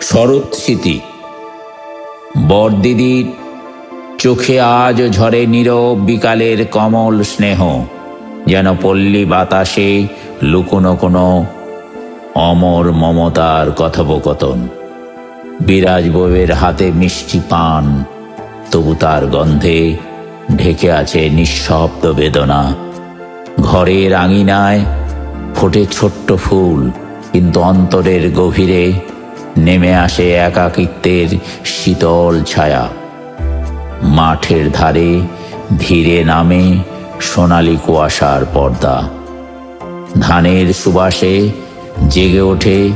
শরৎ স্মৃতি। বরদিদির চোখে আজ ঝরে নীরব বিকালের কমল স্নেহ, যেন পল্লী বাতাসে লুকোনো কোনো অমর মমতার কথোপকথন। বিরাজ বউয়ের হাতে মিষ্টি পান, তবু তার গন্ধে ঢেকে আছে নিঃশব্দ বেদনা। ঘরের আঙিনায় ফোটে ছোট্ট ফুল, কিন্তু অন্তরের গভীরে নেমে আসে একাকিত্বের শীতল ছায়া। মাঠের ধারে ধীরে নামে সোনালি কুয়াশার পর্দা। ধানের সুবাসে জেগে ওঠে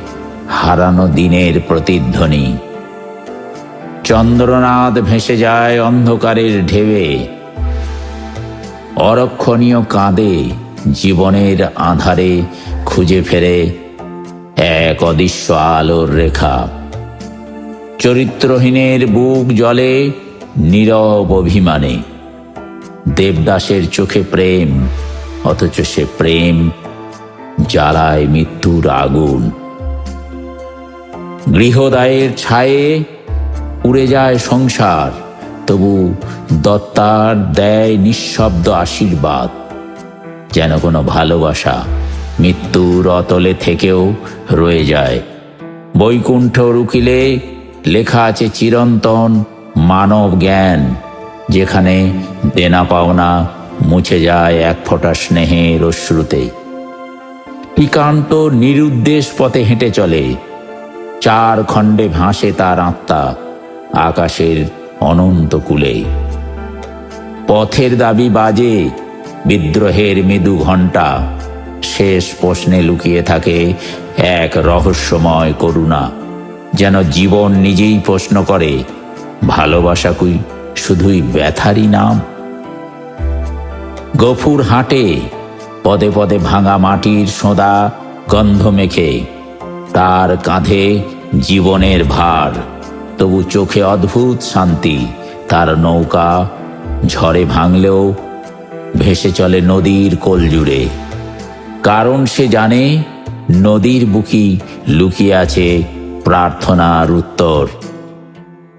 হারানো দিনের প্রতিধ্বনি। চন্দ্রনাথ ভেসে যায় অন্ধকারের ঢেবে অরক্ষণীয় কাঁদে জীবনের আধারে খুঁজে ফেরে এক অদৃশ্য আলোর রেখা। চরিত্রহীনের বুক জলে নীরব অভিমানে। দেবদাসের চোখে প্রেম, অথচ সে প্রেম জ্বালায় মৃত্যুর আগুন। গৃহদায়ের ছায়ে উড়ে যায় সংসার, তবু দত্তার দেয় নিঃশব্দ আশীর্বাদ, যেন কোনো ভালোবাসা মৃত্যুর অতলে থেকেও রয়ে যায়। বৈকুণ্ঠ রুকিলে লেখা আছে চিরন্তন মানব জ্ঞান, যেখানে দেনা পাওনা মুছে যায় এক ফোঁটা স্নেহের অশ্রুতে। একান্ত নিরুদ্দেশ পথে হেঁটে চলে, চার খণ্ডে ভাসে তার আত্মা আকাশের অনন্ত কূলে। পথের দাবি বাজে বিদ্রোহের মৃদু ঘণ্টা শেষ প্রশ্নে লুকিয়ে থাকে এক রহস্যময় করুণা। যেন জীবন নিজেই প্রশ্ন করে, ভালোবাসা কুই শুধুই ব্যথারই নাম? গফুর হাঁটে, পদে পদে ভাঙা মাটির সোঁদা গন্ধ মেখে, তার কাঁধে জীবনের ভার, তবু চোখে অদ্ভুত শান্তি, তার নৌকা ঝড়ে ভাঙলেও ভেসে চলে নদীর কোল জুড়ে। কারণ সে জানে নদীর বুকি লুকিয়ে আছে প্রার্থনার উত্তর।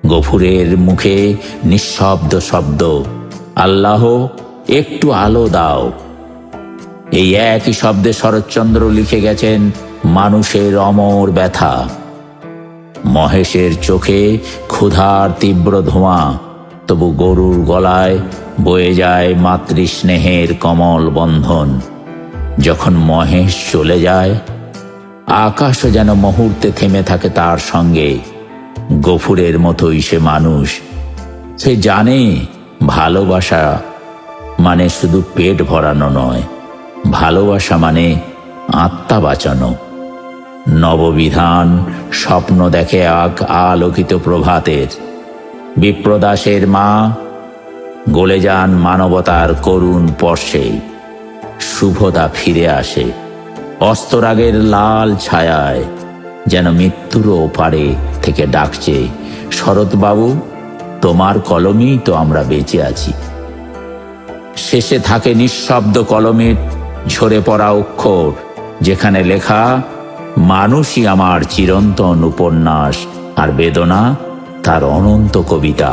গফুরের মুখে নিঃশব্দ শব্দ, আল্লাহ, একটু আলো দাও। এই একই শব্দে শরৎচন্দ্র লিখে গেছেন মানুষের অমর ব্যথা। মহেশের চোখে ক্ষুধার তীব্র ধোঁয়া, তবু গরুর গলায় বয়ে যায় মাতৃস্নেহের কমল বন্ধন। যখন মহেশ চলে যায়, আকাশও যেন মুহূর্তে থেমে থাকে তার সঙ্গে। গফুরের মতোই সে মানুষ। সে জানে ভালোবাসা মানে শুধু পেট ভরানো নয়, ভালোবাসা মানে আত্মা বাঁচানো। নববিধান স্বপ্ন দেখে আক আলোকিত প্রভাতের। বিপ্রদাসের মা, গলে যান মানবতার করুণ পর্শে শুভতা ফিরে আসে। অস্তরাগের লাল ছায়ায় যেন মৃত্যুর ওপারে থেকে ডাকছে, শরৎবাবু, তোমার কলমেই তো আমরা বেঁচে আছি। শেষে থাকে নিঃশব্দ কলমের ঝরে পড়া অক্ষর, যেখানে লেখা, মানুষই আমার চিরন্তন উপন্যাস আর বেদনা তার অনন্ত কবিতা।